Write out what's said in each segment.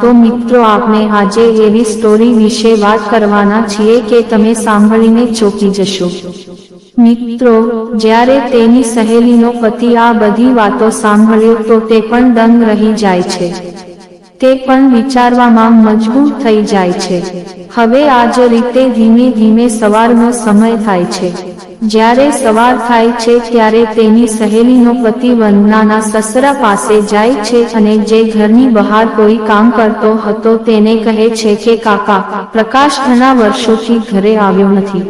તો મિત્રો, આપણે આજે એવી સ્ટોરી વિશે વાત કરવાના છીએ કે તમે સાંભળીને ચોંકી જશો. મિત્રો, જ્યારે તેની સહેલીનો પતિ આ બધી વાતો સાંભળ્યો તો તે પણ દંગ રહી જાય છે. તે પણ વિચારવામાં મજબૂર થઈ જાય છે. હવે આ જ રીતે ધીમે ધીમે સવારનો સમય થાય છે. જ્યારે સવાર થાય છે ત્યારે તેની સહેલીનો પતિ વંદનાના સસરા પાસે જાય છે અને જે ઘરની બહાર કોઈ કામ કરતો હતો તેને કહે છે કે, કાકા, પ્રકાશ ઘણા વર્ષોથી ઘરે આવ્યો નથી.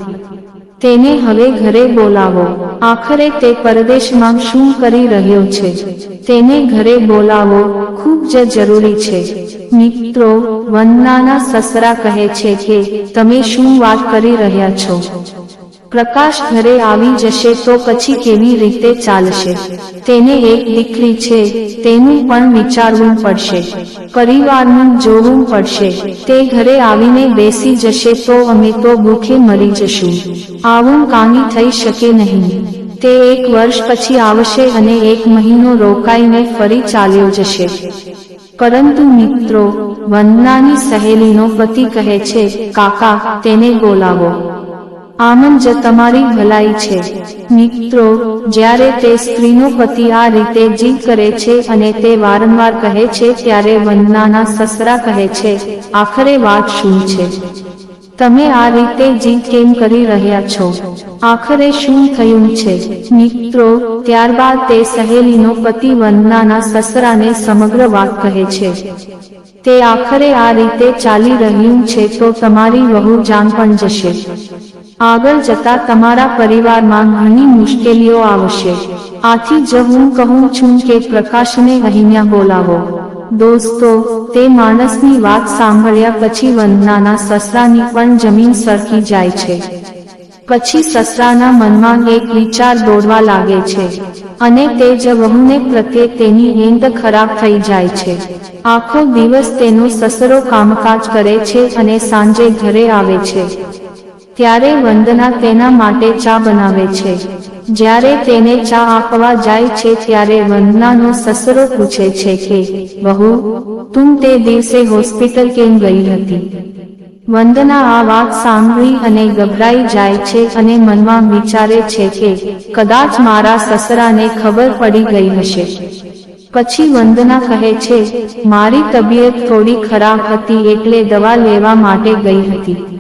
તેને હવે ઘરે બોલાવો. આખરે તે પરદેશમાં શું કરી રહ્યો છે? તેને ઘરે બોલાવો. ખૂબ જ જરૂરી છે. મિત્રો વંદનાના સસરા કહે છે કે, તમે શું વાત કરી રહ્યા છો? પ્રકાશ ઘરે આવી જશે તો પછી કેવી રીતે ચાલશે? તેને એક દીકરી છે, તેનું પણ વિચારવું પડશે. પરિવારનું જોવું પડશે. તે ઘરે આવીને બેસી જશે તો અમે તો ભૂખે મરી જશું. આવું કાંઈ થઈ શકે નહીં. તે એક વર્ષ પછી આવશે અને એક મહિનો રોકાઈને ફરી ચાલ્યો જશે. પરંતુ મિત્રો, વંદનાની સહેલીનો પતિ કહે છે, કાકા, તેને બોલાવો. આમ જ તમારી ભલાઈ છે. મિત્રો, જ્યારે તે સ્ત્રીનો પતિ આ રીતે જીદ કરે છે અને તે વારંવાર કહે છે, ત્યારે વંદનાના સસરા કહે છે, આખરે વાત શું છે? તમે આ રીતે જીદ કેમ કરી રહ્યા છો? આખરે શું થયું છે? મિત્રો, ત્યારબાદ તે સહેલીનો પતિ વંદનાના સસરાને સમગ્ર વાત કહે છે, તે આખરે આ રીતે ચાલી રહ્યું છે તો તમારી વહુ જાન પણ જશે. આગળ જતા તમારા પરિવારમાં ઘણી મુશ્કેલીઓ આવશે. આથી જ હું કહું છું કે પ્રકાશને અહીંયા બોલાવો. દોસ્તો, તે માણસની વાત સાંભળ્યા પછી વંદનાના સસરાની પણ જમીન સરકી જાય છે. પછી સસરાના મનમાં એક વિચાર દોડવા લાગે છે અને તે જ વહુને પ્રત્યે તેની હેંદ ખરાબ થઈ જાય છે. આખો દિવસ તેનો સસરો કામકાજ કરે છે અને સાંજે ઘરે આવે છે. ત્યારે વંદના તેના માટે ચા બનાવે છે. જ્યારે તેને ચા આપવા જાય છે ત્યારે વંદનાનો સસરો પૂછે છે કે બહુ તું તે દિવસે હોસ્પિટલ કેમ ગઈ હતી? વંદના આ વાત સાંભળી અને ગભરાઈ જાય છે અને મનમાં વિચારે છે કે, કદાચ મારા સસરાને ખબર પડી ગઈ હશે. પછી વંદના કહે છે, મારી તબિયત થોડી ખરાબ હતી એટલે દવા લેવા માટે ગઈ હતી.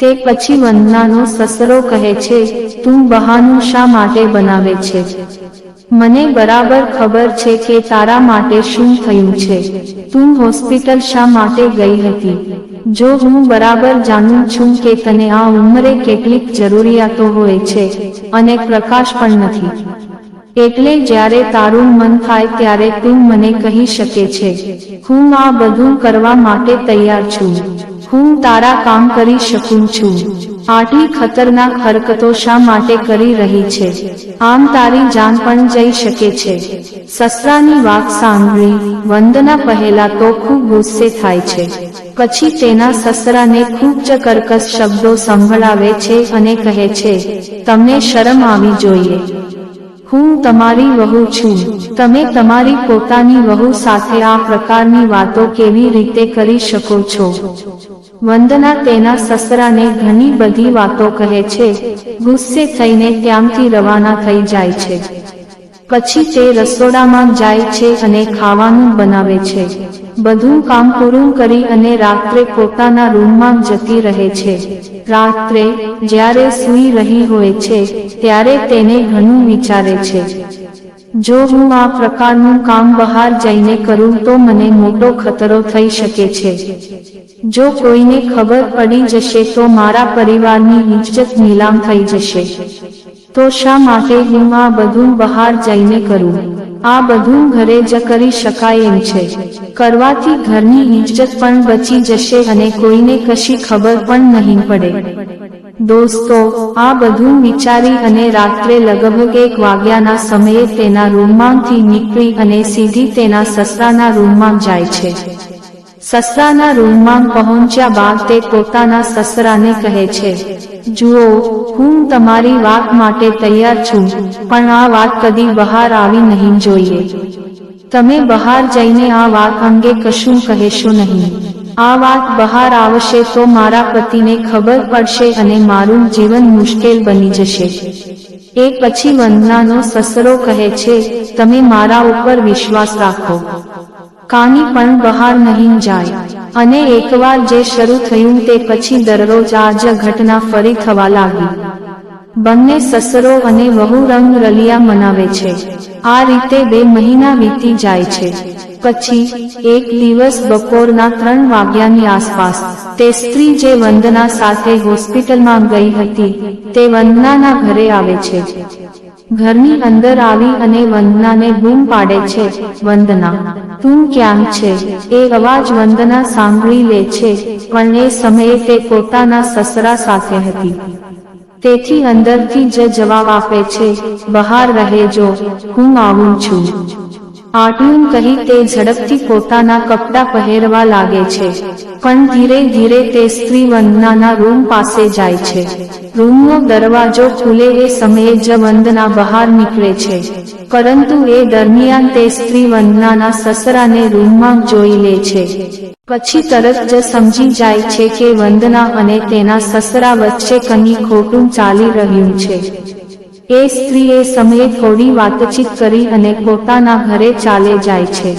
તે પછી વંદનાનો સસરો કહે છે, તું બહાનું શા માટે બનાવે છે? મને બરાબર ખબર છે કે તારા માટે શું થયું છે. તું હોસ્પિટલ શા માટે ગઈ હતી? જો હું બરાબર જાણું છું કે તને આ ઉંમરે કેટલીક જરૂરિયાતો હોય છે અને પ્રકાશ પણ નથી. એટલે જ્યારે તારું મન થાય ત્યારે તું મને કહી શકે છે, હું આ બધું કરવા માટે તૈયાર છું. હું તારા કામ કરી શકું છું. આટલી ખતરનાક હરકતો શા માટે કરી રહી છે? આમ તારી જાન પણ જઈ શકે છે. સસરાની વાત સાંભળી, વંદના પહેલા તો ખૂબ ગુસ્સે થાય છે. પછી તેના સસરાને ખૂબ જ કર્કશ શબ્દો સંભળાવે છે અને કહે છે, તમને શરમ આવી જોઈએ. હું તમારી વહુ છું. તમે તમારી પોતાની વહુ સાથે આ પ્રકારની વાતો કેવી રીતે કરી શકો છો? વંદના તેના સસરાને ઘણી બધી વાતો કહે છે. ગુસ્સે થઈને ત્યાંથી રવાના થઈ જાય છે. પછી તે રસોડામાં જાય છે અને ખાવાનું બનાવે છે. બધું કામ પૂરું કરી અને રાત્રે પોતાના રૂમમાં જતી રહે છે. રાત્રે જ્યારે સૂઈ રહી હોય છે, ત્યારે તેને ઘણું વિચારે છે. જો હું આ પ્રકારનું કામ બહાર જઈને કરું તો મને મોટો ખતરો થઈ શકે છે. જો કોઈને ખબર પડી જશે તો મારા પરિવારની ઇજ્જત નીલામ થઈ જશે. તો શા માટે હું આ બધું બહાર જઈને કરું? આ બધું ઘરે જ કરી શકાય એમ છે. કરવાથી ઘરની ઇજ્જત પણ બચી જશે અને કોઈને કશી ખબર પણ નહીં પડે. દોસ્તો, આ બધું વિચારી અને રાત્રે લગભગ એક વાગ્યાના સમયે તેના રૂમમાંથી નીકળી અને સીધી તેના સસરાના રૂમમાં જાય છે. સસરાના રૂમમાં પહોંચ્યા બાદ તે પોતાના સસરાને કહે છે, જુઓ, હું તમારી વાત માટે તૈયાર છું, પણ આ વાત કદી બહાર આવી નહીં જોઈએ. તમે બહાર જઈને આ વાત અંગે કશું કહેશો નહીં. આ વાત બહાર આવશે તો મારા પતિને ખબર પડશે અને મારું જીવન મુશ્કેલ બની જશે. એ પછી વંદનાનો સસરો કહે છે, તમે મારા ઉપર વિશ્વાસ રાખો. કાની પણ બહાર નહીં જાય. અને એકવાર જે શરૂ થયું તે પછી દરરોજ આ જ ઘટના ફરી થવા લાગી. બંને સસરો અને વહુ રંગ રલિયા મનાવે છે. આ રીતે બે મહિના વીતી જાય છે. પછી એક દિવસ બપોરના ત્રણ વાગ્યાની આસપાસ તે સ્ત્રી જે વંદના સાથે હોસ્પિટલમાં ગઈ હતી, તે વંદનાના ઘરે આવે છે. ઘરની અંદર આવી અને વંદનાને બૂમ પાડે છે વંદના. તું ક્યાં છે? એ અવાજ વંદના સાંભળી લે છે, પણ એ સમયે તે પોતાના સસરા સાથે હતી. તેથી અંદરથી જ જવાબ આપે છે, બહાર રહેજો, હું આવું છું. આટલું કહી તે ઝડપથી પોતાના કપડાં પહેરવા લાગે છે. પણ ધીરે ધીરે તે સ્ત્રી વંદનાના રૂમ પાસે જાય છે. રૂમનો દરવાજો ખુલે એ સમયે જ વંદના બહાર નીકળે છે. પરંતુ એ દરમિયાન તે સ્ત્રી વંદનાના સસરાને રૂમમાં જોઈ લે છે. પછી તરત જ સમજી જાય છે કે વંદના અને તેના સસરા વચ્ચે કંઈ ખોટું ચાલી રહ્યું છે. એ સ્ત્રી એ સમયે થોડી વાતચીત કરી અને પોતાના ઘરે ચાલે જાય છે.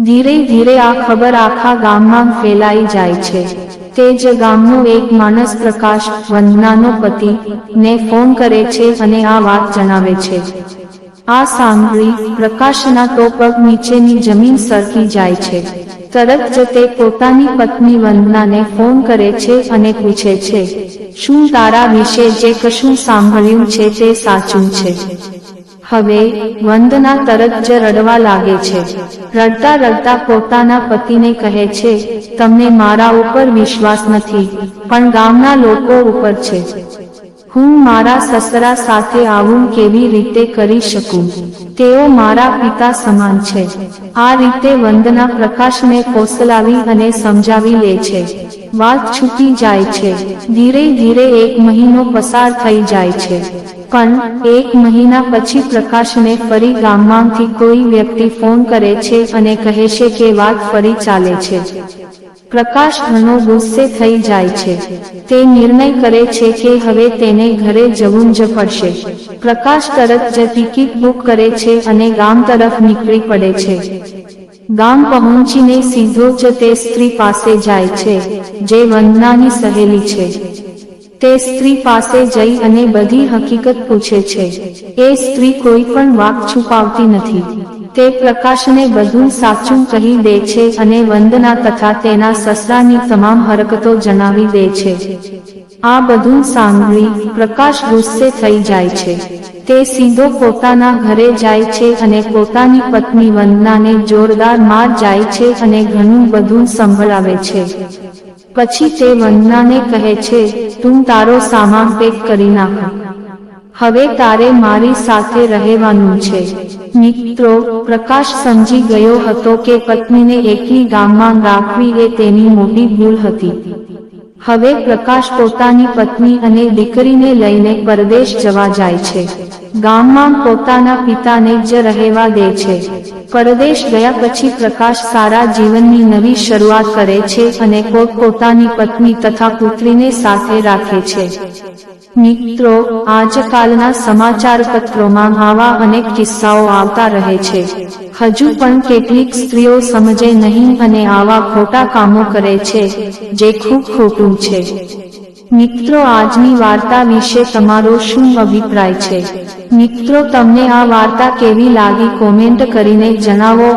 ધીરે ધીરે આ ખબર આખા ગામમાં ફેલાઈ જાય છે. તે જ ગામનો એક માણસ પ્રકાશ, વંદનાનો પતિ, ને ફોન કરે છે અને આ વાત જણાવે છે. આ સાંભળી પ્રકાશના તો પગ નીચેની જમીન સરકી જાય છે. તરત જ તે પોતાની પત્ની વંદનાને ફોન કરે છે અને પૂછે છે, શું તારા વિશે જે કશું સાંભળ્યું છે તે સાચું છે? હવે વંદના તરત જ રડવા લાગે છે. રડતા રડતા પોતાના પતિને કહે છે, તમને મારા ઉપર વિશ્વાસ નથી, પણ ગામના લોકો ઉપર છે. હું મારા સસરા સાથે આવું કેવી રીતે કરી શકું? તેઓ મારા પિતા સમાન છે. આ રીતે વંદના પ્રકાશને કોસલાવી અને સમજાવી લે છે. વાત છૂટી જાય છે. ધીરે ધીરે એક મહિનો પસાર થઈ જાય છે. પણ એક મહિના પછી પ્રકાશને ફરી ગામમાંથી કોઈ વ્યક્તિ ફોન કરે છે અને કહે છે કે વાત ફરી ચાલે છે. પ્રકાશ ઘણો ગુસ્સે થઈ જાય છે. તે નિર્ણય કરે છે કે હવે તેને ઘરે જવું જ પડશે. પ્રકાશ તરત જ ટિકિટ બુક કરે છે અને ગામ તરફ નીકળી પડે છે. ગામ પહોંચીને સીધો જ તે સ્ત્રી પાસે જાય છે, જે વંદનાની સહેલી છે. તે સ્ત્રી પાસે જઈ અને બધી હકીકત પૂછે છે. એ સ્ત્રી કોઈ પણ વાક છુપાવતી નથી. તે પ્રકાશને બધું સાચું કહી દે છે અને વંદના તથા તેના સસરાની તમામ હરકતો જણાવી દે છે. આ બધું સાંભળી પ્રકાશ ગુસ્સે થઈ જાય છે. તે સીધો પોતાના ઘરે જાય છે અને પોતાની પત્ની વંદનાને જોરદાર માર જાય છે અને ઘણું બધું સંભળાવે છે. પછી તે વંદનાને કહે છે, તું તારો સામાન પેક કરી નાખ. હવે તારે મારી સાથે રહેવાનું છે. મિત્રો, પ્રકાશ સમજી ગયો હતો કે પત્નીને એકલી ગામમાં રાખવી એ તેની મોટી ભૂલ હતી. હવે પ્રકાશ પોતાની પત્ની અને દીકરીને લઈને પરદેશ જવા જાય છે. ગામમાં પોતાના પિતાને જ રહેવા દે છે. પરદેશ ગયા પછી પ્રકાશ સારા જીવનની નવી શરૂઆત કરે છે અને પોત પોતાની પત્ની તથા પુત્રીને સાથે રાખે છે. મિત્રો, આજકાલના સમાચાર પત્રોમાં આવા અનેક કિસ્સાઓ આવતા રહે છે. હજુ પણ કેટલીક સ્ત્રીઓ સમજે નહીં અને આવા ખોટા કામો કરે છે, જે ખૂબ ખોટું છે. મિત્રો, આજની વાર્તા વિશે તમારો શું અભિપ્રાય છે? મિત્રો, તમને આ વાર્તા કેવી લાગી? કોમેન્ટ કરીને જણાવો.